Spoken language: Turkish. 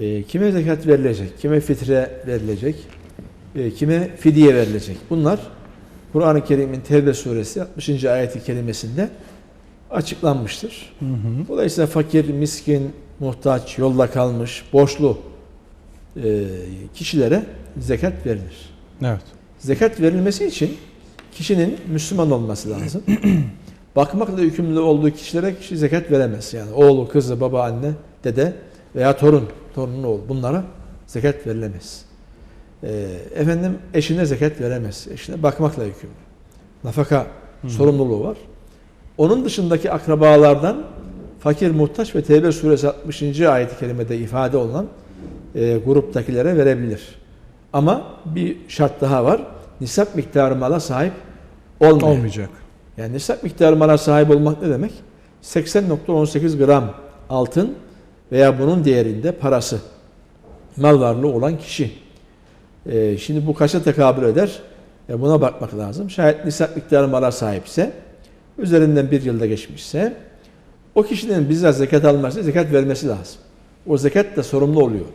E, kime zekat verilecek, kime fitre verilecek, e, kime fidye verilecek. Bunlar Kur'an-ı Kerim'in Tevbe suresi 60. ayeti kerimesinde açıklanmıştır. Hı hı. Dolayısıyla fakir, miskin, muhtaç, yolda kalmış, borçlu e, kişilere zekat verilir. Evet. Zekat verilmesi için kişinin Müslüman olması lazım. Bakmakla yükümlü olduğu kişilere kişi zekat veremez. Yani oğlu, kızı, baba, anne, dede veya torun, torunun oğlu bunlara zekat verilemez. Ee, efendim eşine zekat veremez. Eşine bakmakla yükümlü. Nafaka sorumluluğu var. Onun dışındaki akrabalardan fakir, muhtaç ve Tevbe suresi 60. ayet-i kerimede ifade olunan e, gruptakilere verebilir. Ama bir şart daha var. Nisap miktarı mala sahip olmayan. Olmayacak. Yani nisap miktarı mala sahip olmak ne demek? 80.18 gram altın veya bunun değerinde parası mal varlığı olan kişi. Ee, şimdi bu kaça tekabül eder? E, buna bakmak lazım. Şayet nisap miktarı mala sahipse, üzerinden bir yılda geçmişse, o kişinin bizzat zekat alması, zekat vermesi lazım. O zekat da sorumlu oluyor.